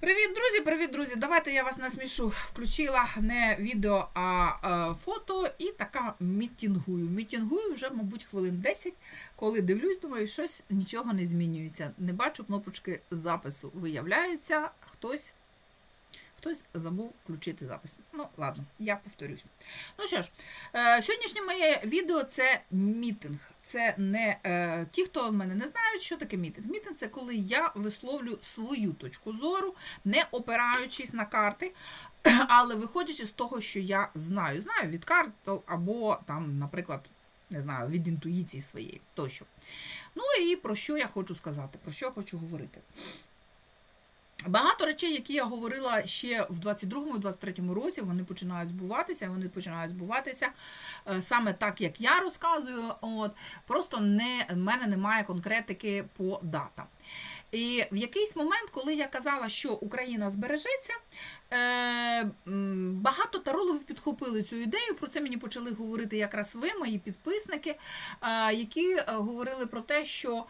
Привіт, друзі! Привіт, друзі! Давайте я вас насмішу. Включила не відео, а е, фото і така мітінгую. Мітінгую вже, мабуть, хвилин 10. Коли дивлюсь, думаю, щось нічого не змінюється. Не бачу кнопочки запису. Виявляється, хтось. Хтось забув включити запис. Ну, ладно, я повторюсь. Ну що ж, е, сьогоднішнє моє відео це мітинг. Це не е, ті, хто мене не знають, що таке мітинг. Мітинг це коли я висловлю свою точку зору, не опираючись на карти, але виходячи з того, що я знаю. Знаю від карт або там, наприклад, не знаю, від інтуїції своєї тощо. Ну і про що я хочу сказати, про що я хочу говорити. Багато речей, які я говорила ще в 22-23 році, вони починають збуватися, вони починають збуватися е, саме так, як я розказую. От Просто не, в мене немає конкретики по датам. І в якийсь момент, коли я казала, що Україна збережеться, е, багато тарологів підхопили цю ідею. Про це мені почали говорити якраз ви, мої підписники, е, які говорили про те, що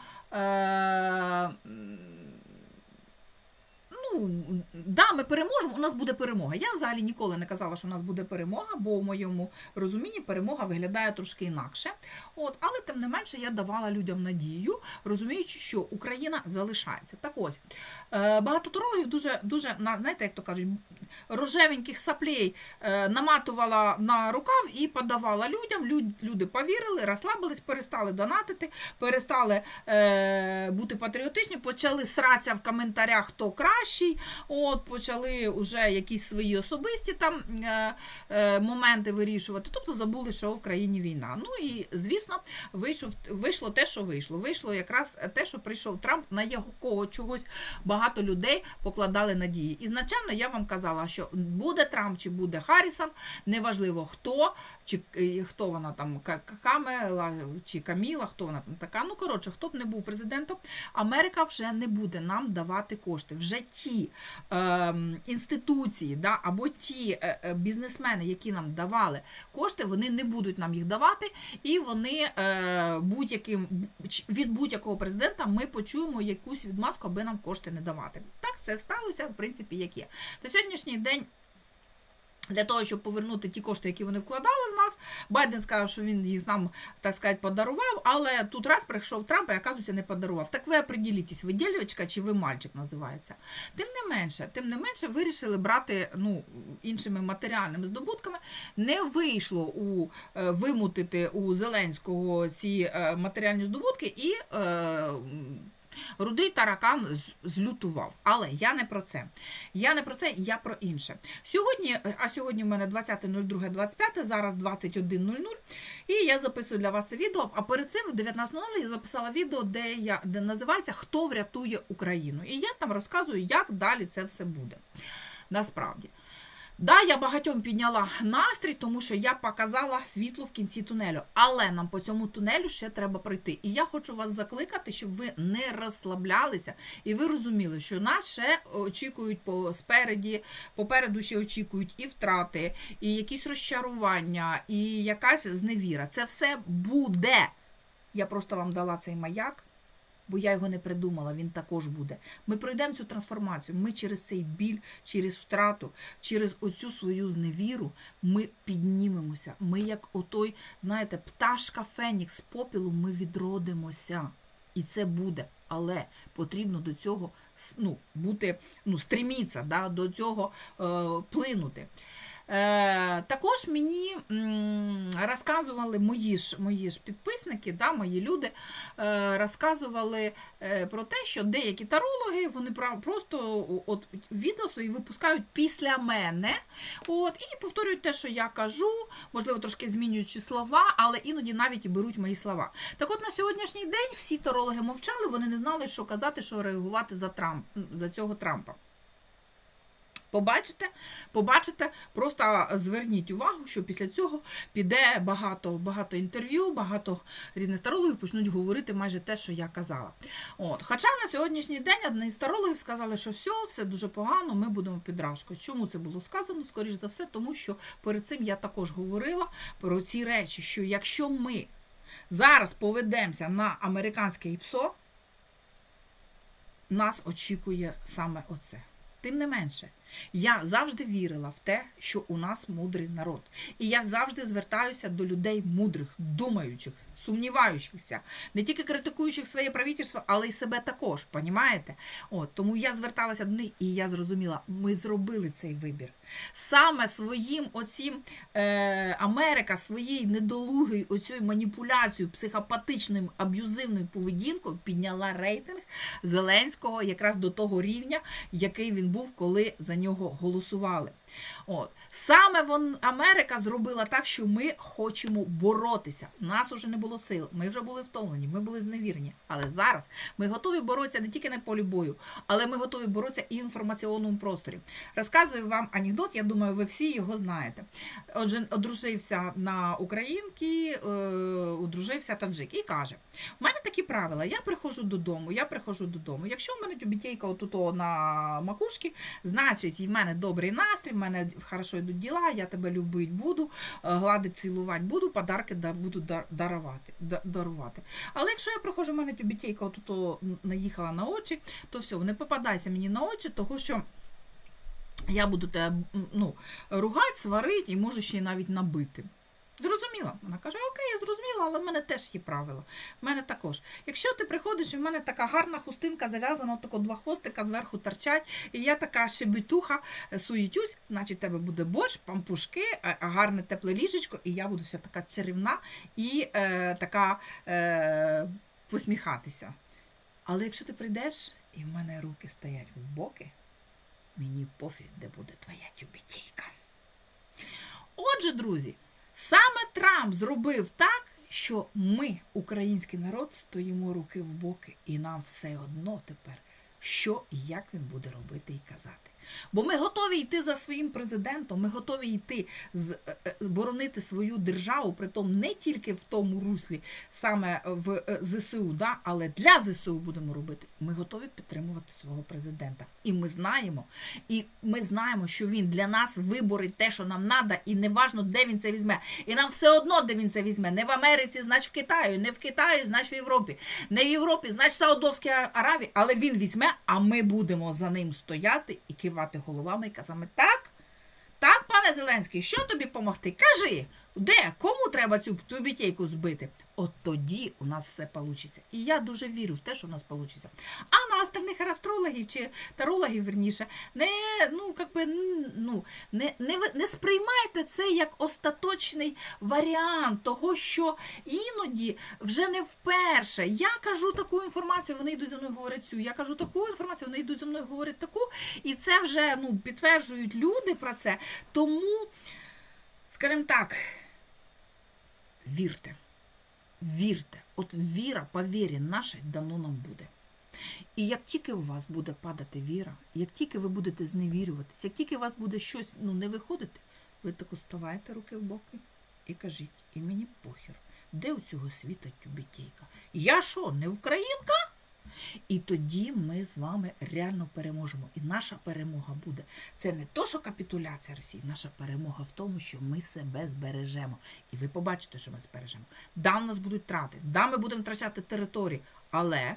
ну, да, ми переможемо, у нас буде перемога. Я взагалі ніколи не казала, що у нас буде перемога, бо в моєму розумінні перемога виглядає трошки інакше. От, Але тим не менше я давала людям надію, розуміючи, що Україна залишається. Так ось, е, багато тарологів дуже, дуже, знаєте, як то кажуть, рожевеньких саплей е, наматувала на рукав і подавала людям. Люди повірили, розслабились, перестали донатити, перестали е, бути патріотичні, почали сратися в коментарях, хто кращий. От, Почали вже якісь свої особисті там е, е, моменти вирішувати. Тобто забули, що в країні війна. Ну і звісно, вийшов, вийшло те, що вийшло. Вийшло якраз те, що прийшов Трамп, на якого чогось багато людей покладали надії. Ізначально я вам казала що буде Трамп чи буде Харрісон, неважливо хто, чи е, хто вона там Камела чи Каміла, хто вона там така. Ну, коротше, хто б не був президентом, Америка вже не буде нам давати кошти. Вже ті е, інституції, да, або ті е, е, бізнесмени, які нам давали кошти, вони не будуть нам їх давати, і вони е, будь-яким від будь-якого президента ми почуємо якусь відмазку, аби нам кошти не давати. Так все сталося, в принципі, як є. На сьогоднішній день. Для того, щоб повернути ті кошти, які вони вкладали в нас, Байден сказав, що він їх нам, так сказати, подарував, але тут раз прийшов Трамп і, оказується, не подарував. Так ви определітесь, ви дівчинка чи ви мальчик називається. Тим не менше, тим не менше, вирішили брати ну, іншими матеріальними здобутками. Не вийшло у е, вимутити у Зеленського ці е, матеріальні здобутки і. Е, Рудий таракан злютував. Але я не про це. Я не про це, я про інше. Сьогодні, а сьогодні в мене 20.02.25, зараз 21.00. І я записую для вас відео. А перед цим в 19.00 я записала відео, де я де називається Хто врятує Україну. І я там розказую, як далі це все буде. Насправді. Да, я багатьом підняла настрій, тому що я показала світло в кінці тунелю. Але нам по цьому тунелю ще треба пройти. І я хочу вас закликати, щоб ви не розслаблялися, і ви розуміли, що нас ще очікують по спереді, попереду ще очікують і втрати, і якісь розчарування, і якась зневіра. Це все буде. Я просто вам дала цей маяк бо я його не придумала, він також буде. Ми пройдемо цю трансформацію. Ми через цей біль, через втрату, через оцю свою зневіру ми піднімемося. Ми, як отой, знаєте, пташка Фенікс попілу, ми відродимося. І це буде. Але потрібно до цього ну, бути, ну, стріміться, да, до цього е, плинути. Е, Також мені розказували мої ж мої ж підписники, да, мої люди е, розказували е, про те, що деякі тарологи вони просто от, відео свої випускають після мене. От, І повторюють те, що я кажу, можливо, трошки змінюючи слова, але іноді навіть і беруть мої слова. Так от на сьогоднішній день всі тарологи мовчали, вони не знали, що казати, що реагувати за Трамп, за цього Трампа. Побачите, побачите, просто зверніть увагу, що після цього піде багато багато інтерв'ю, багато різних тарологів почнуть говорити майже те, що я казала. От. Хоча на сьогоднішній день одне із тарологів сказали, що все, все дуже погано, ми будемо під рашкою. Чому це було сказано? Скоріш за все, тому що перед цим я також говорила про ці речі, що якщо ми зараз поведемося на американське ІПСО, нас очікує саме оце. Тим не менше, я завжди вірила в те, що у нас мудрий народ. І я завжди звертаюся до людей мудрих, думаючих, сумніваючихся, не тільки критикуючих своє правительство, але й себе також. Понімаєте? От тому я зверталася до них, і я зрозуміла, ми зробили цей вибір. Саме своїм оцім е, Америка своєю недолугою оцю маніпуляцією, психопатичним аб'юзивною поведінкою підняла рейтинг Зеленського якраз до того рівня, який він був, коли за нього голосували. От саме вон Америка зробила так, що ми хочемо боротися. У нас уже не було сил. Ми вже були втомлені, ми були зневірені. Але зараз ми готові боротися не тільки на полі бою, але ми готові боротися і в інформаційному просторі. Розказую вам анекдот. Я думаю, ви всі його знаєте. Отже, одружився на українки, е, одружився таджик і каже: у мене такі правила. Я приходжу додому, я приходжу додому. Якщо в мене тюбітейка отут на макушці, значить, в мене добрий настрій, мене хорошо йдуть діла, я тебе любить буду, гладити, гладить, цілувати буду, подарки буду дарувати, дарувати. Але якщо я приходжу, в мене тюбітейка отут наїхала на очі, то все, не попадайся мені на очі, того що. Я буду тебе ну, ругати, сварити і можу ще й навіть набити. Зрозуміла? Вона каже: Окей, я зрозуміла, але в мене теж є правила. В мене також. Якщо ти приходиш, і в мене така гарна хустинка зав'язана, тако два хвостика зверху торчать, і я така шебетуха, е, суєтюсь, значить тебе буде борщ, пампушки, а- а гарне тепле ліжечко, і я буду вся така чарівна і е, така е, посміхатися. Але якщо ти прийдеш, і в мене руки стоять в боки, мені пофіг, де буде твоя тюбітейка. Отже, друзі, саме Трамп зробив так, що ми, український народ, стоїмо руки в боки, і нам все одно тепер, що і як він буде робити і казати. Бо ми готові йти за своїм президентом, ми готові йти е, е, боронити свою державу, притом не тільки в тому руслі, саме в е, ЗСУ, да, але для ЗСУ будемо робити. Ми готові підтримувати свого президента. І ми знаємо, і ми знаємо, що він для нас виборить те, що нам треба, і неважно, де він це візьме. І нам все одно, де він це візьме. Не в Америці, значить в Китаї, не в Китаї, значить в Європі, не в Європі, значить в Саудовській Аравії, але він візьме, а ми будемо за ним стояти і кивати головами і казати, так, так, пане Зеленський, що тобі допомогти? Кажи, де, кому треба цю цю бітейку збити? От тоді у нас все вийде. І я дуже вірю в те, що у нас вийде. А на остальних астрологів чи тарологів, верніше, не, ну, как би, ну, не, не, не сприймайте це як остаточний варіант того, що іноді вже не вперше. Я кажу таку інформацію, вони йдуть за мною говорять цю. Я кажу таку інформацію, вони йдуть за мною говорять таку. І це вже ну, підтверджують люди про це. Тому, скажімо так, вірте. Вірте. От віра, по вірі нашій дано нам буде. І як тільки у вас буде падати віра, як тільки ви будете зневірюватися, як тільки у вас буде щось ну, не виходити, ви так ставаєте руки в боки і кажіть, і мені похір, де у цього світа тюбітейка? Я що, не українка? І тоді ми з вами реально переможемо. І наша перемога буде. Це не то, що капітуляція Росії, наша перемога в тому, що ми себе збережемо. І ви побачите, що ми збережемо. Да, у нас будуть трати, да, ми будемо втрачати території, але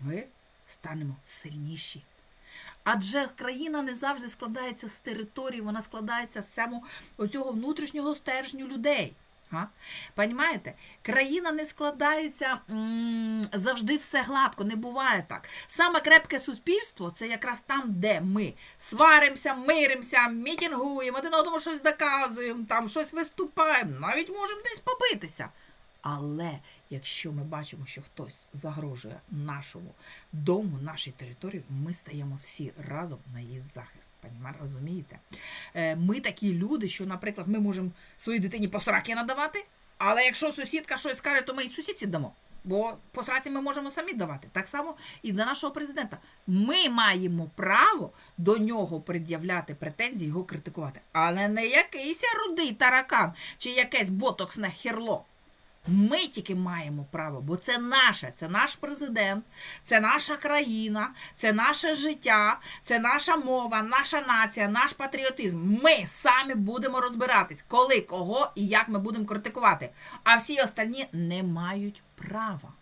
ми станемо сильніші. Адже країна не завжди складається з території, вона складається з самого внутрішнього стержню людей. А? Понімаєте? Країна не складається м, завжди все гладко, не буває так. Саме крепке суспільство це якраз там, де ми сваримося, миримося, мітінгуємо, один одному щось доказуємо, там щось виступаємо, навіть можемо десь побитися. Але якщо ми бачимо, що хтось загрожує нашому дому, нашій території, ми стаємо всі разом на її захист. Розумієте? Е, Ми такі люди, що, наприклад, ми можемо своїй дитині посраки надавати, але якщо сусідка щось скаже, то ми і сусідці дамо. Бо посраці ми можемо самі давати. Так само і для нашого президента. Ми маємо право до нього пред'являти претензії, його критикувати. Але не якийсь рудий таракан чи якесь ботоксне херло. Ми тільки маємо право, бо це наше, це наш президент, це наша країна, це наше життя, це наша мова, наша нація, наш патріотизм. Ми самі будемо розбиратись, коли, кого і як ми будемо критикувати. А всі остальні не мають права.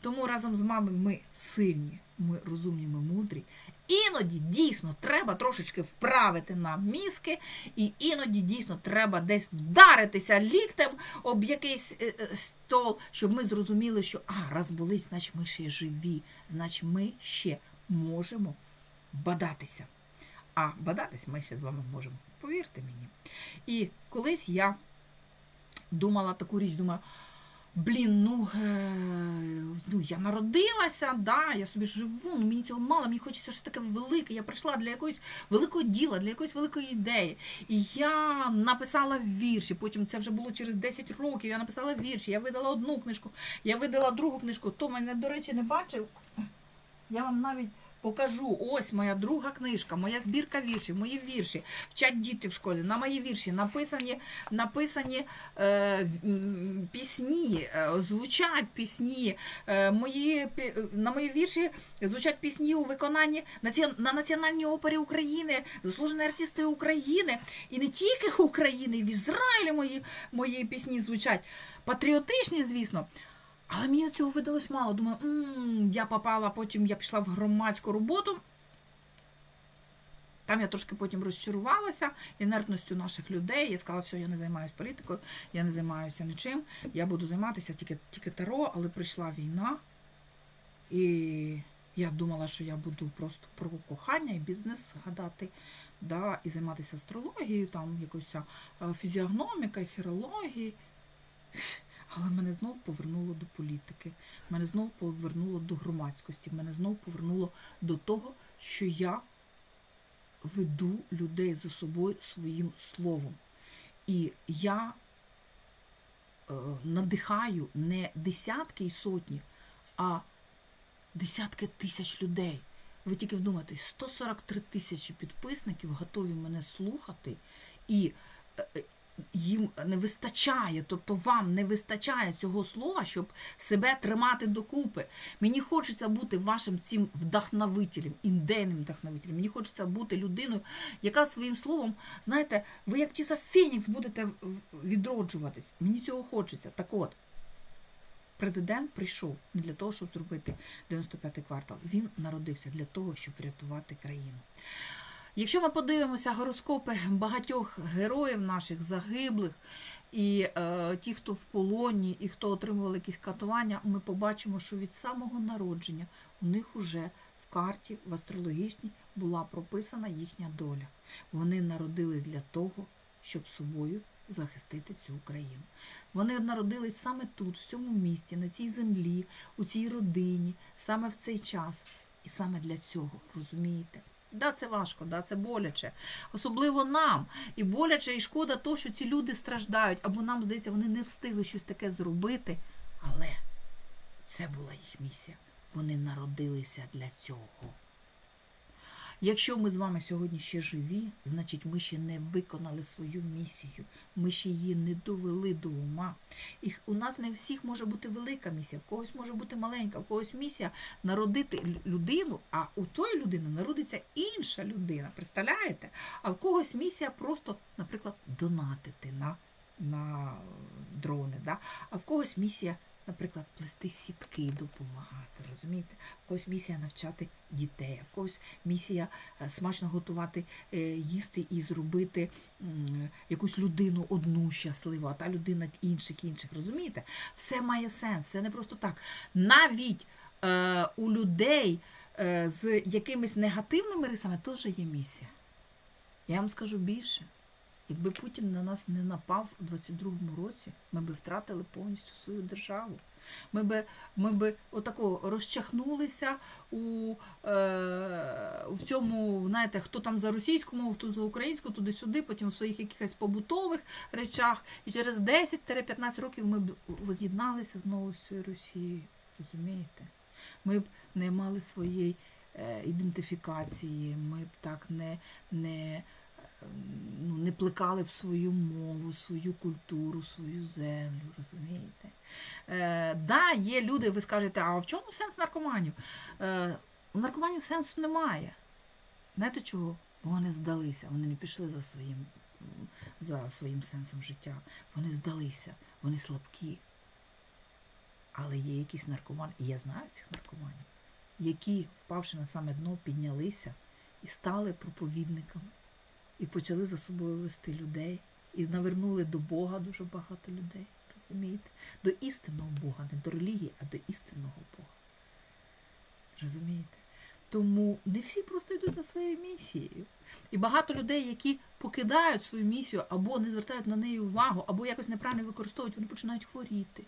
Тому разом з вами ми сильні, ми розумні, ми мудрі. Іноді дійсно треба трошечки вправити нам мізки, і іноді дійсно треба десь вдаритися ліктем об якийсь е, е, стол, щоб ми зрозуміли, що а, раз болить, значить ми ще живі, значить ми ще можемо бадатися. А бадатись ми ще з вами можемо, повірте мені. І колись я думала таку річ, думаю, блін, ну, е, ну я народилася, да, я собі живу, ну мені цього мало, мені хочеться щось таке велике. Я прийшла для якоїсь великого діла, для якоїсь великої ідеї. І я написала вірші. Потім це вже було через 10 років. Я написала вірші, я видала одну книжку, я видала другу книжку. Хто мене, до речі, не бачив, я вам навіть. Покажу, ось моя друга книжка, моя збірка віршів, мої вірші. Вчать діти в школі. На мої вірші написані, написані е, пісні, е, звучать пісні. Е, мої, пі- на мої вірші звучать пісні у виконанні на Національній опері України, заслужені артисти України. І не тільки України, в Ізраїлі мої, мої пісні звучать. Патріотичні, звісно. Але мені цього видалось мало. Думаю, м я попала, потім я пішла в громадську роботу. Там я трошки потім розчарувалася інертністю наших людей. Я сказала, все, я не займаюся політикою, я не займаюся нічим. Я буду займатися тільки, тільки таро, але прийшла війна. І я думала, що я буду просто про кохання і бізнес гадати, да, і займатися астрологією, там якоюсь фізіогномікою, хірологією. Але мене знов повернуло до політики, мене знов повернуло до громадськості, мене знов повернуло до того, що я веду людей за собою своїм словом. І я е, надихаю не десятки і сотні, а десятки тисяч людей. Ви тільки вдумайтесь, 143 тисячі підписників готові мене слухати, і е, е, їм не вистачає, тобто вам не вистачає цього слова, щоб себе тримати докупи. Мені хочеться бути вашим цим вдохновителем, ідейним вдохновителем. Мені хочеться бути людиною, яка своїм словом, знаєте, ви як птиця Фенікс будете відроджуватись. Мені цього хочеться. Так от, президент прийшов не для того, щоб зробити 95-й квартал. Він народився для того, щоб врятувати країну. Якщо ми подивимося гороскопи багатьох героїв наших загиблих, і е, ті, хто в полоні, і хто отримували якісь катування, ми побачимо, що від самого народження у них уже в карті, в астрологічній, була прописана їхня доля. Вони народились для того, щоб собою захистити цю країну. Вони народились саме тут, в цьому місті, на цій землі, у цій родині, саме в цей час. І саме для цього, розумієте? Да, це важко, да, це боляче. Особливо нам. І боляче, і шкода то, що ці люди страждають, або нам здається, вони не встигли щось таке зробити. Але це була їх місія. Вони народилися для цього. Якщо ми з вами сьогодні ще живі, значить ми ще не виконали свою місію, ми ще її не довели до ума. І у нас не всіх може бути велика місія, в когось може бути маленька, в когось місія народити людину, а у тої людини народиться інша людина. Представляєте? А в когось місія просто, наприклад, донатити на, на дрони. Да? А в когось місія, наприклад, плести сітки, допомагати. Розумієте? В когось місія навчати дітей, в когось місія е, смачно готувати, е, їсти і зробити якусь людину одну щасливу, а та людина інших інших. Розумієте? Все має сенс, все не просто так. Навіть е, у людей е, з якимись негативними рисами теж є місія. Я вам скажу більше. Якби Путін на нас не напав у 22-му році, ми би втратили повністю свою державу. Ми би, ми би отако розчахнулися у, е, в цьому, знаєте, хто там за російську мову, хто за українську, туди-сюди, потім в своїх якихось побутових речах. І через 10-15 років ми б воз'єдналися знову з цією Росією. Розумієте? Ми б не мали своєї е, ідентифікації, ми б так не, не, ну, не плекали б свою мову, свою культуру, свою землю, розумієте? Е, да, є люди, ви скажете, а в чому сенс наркоманів? Е, у наркоманів сенсу немає. Знаєте чого? Бо вони здалися, вони не пішли за своїм, за своїм сенсом життя. Вони здалися, вони слабкі. Але є якісь наркомани, і я знаю цих наркоманів. які, впавши на саме дно, піднялися і стали проповідниками, і почали за собою вести людей, і навернули до Бога дуже багато людей. Розумієте? До істинного Бога, не до релігії, а до істинного Бога. Розумієте? Тому не всі просто йдуть за своєю місією. І багато людей, які покидають свою місію або не звертають на неї увагу, або якось неправильно використовують, вони починають хворіти.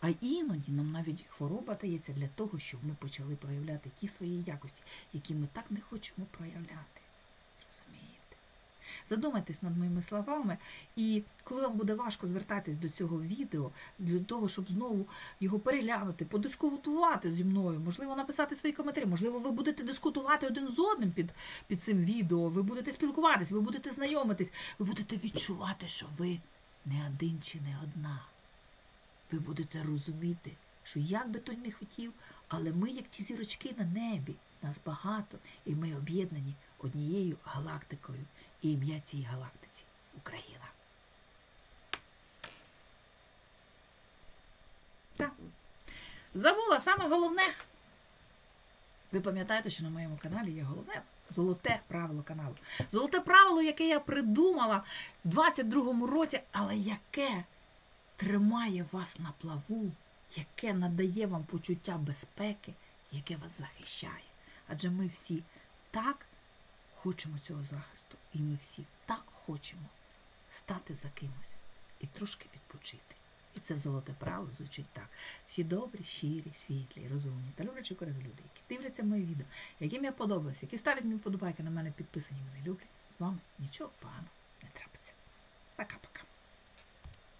А іноді нам навіть хвороба дається для того, щоб ми почали проявляти ті свої якості, які ми так не хочемо проявляти. Задумайтесь над моїми словами, і коли вам буде важко звертатись до цього відео, для того, щоб знову його переглянути, подискутувати зі мною, можливо, написати свої коментарі, можливо, ви будете дискутувати один з одним під, під цим відео, ви будете спілкуватись, ви будете знайомитись, ви будете відчувати, що ви не один чи не одна. Ви будете розуміти, що як би той не хотів, але ми, як ті зірочки на небі, нас багато, і ми об'єднані однією галактикою. Ім'я цій галактиці Україна. Так. Забула саме головне. Ви пам'ятаєте, що на моєму каналі є головне золоте правило каналу. Золоте правило, яке я придумала в 22-му році, але яке тримає вас на плаву, яке надає вам почуття безпеки, яке вас захищає. Адже ми всі так хочемо цього захисту, і ми всі так хочемо стати за кимось і трошки відпочити. І це золоте право звучить так. Всі добрі, щирі, світлі, розумні та люблячі корені люди, які дивляться мої відео, яким я подобаюся, які ставлять мені подобайки на мене підписані, мене люблять. З вами нічого поганого не трапиться. Пока-пока.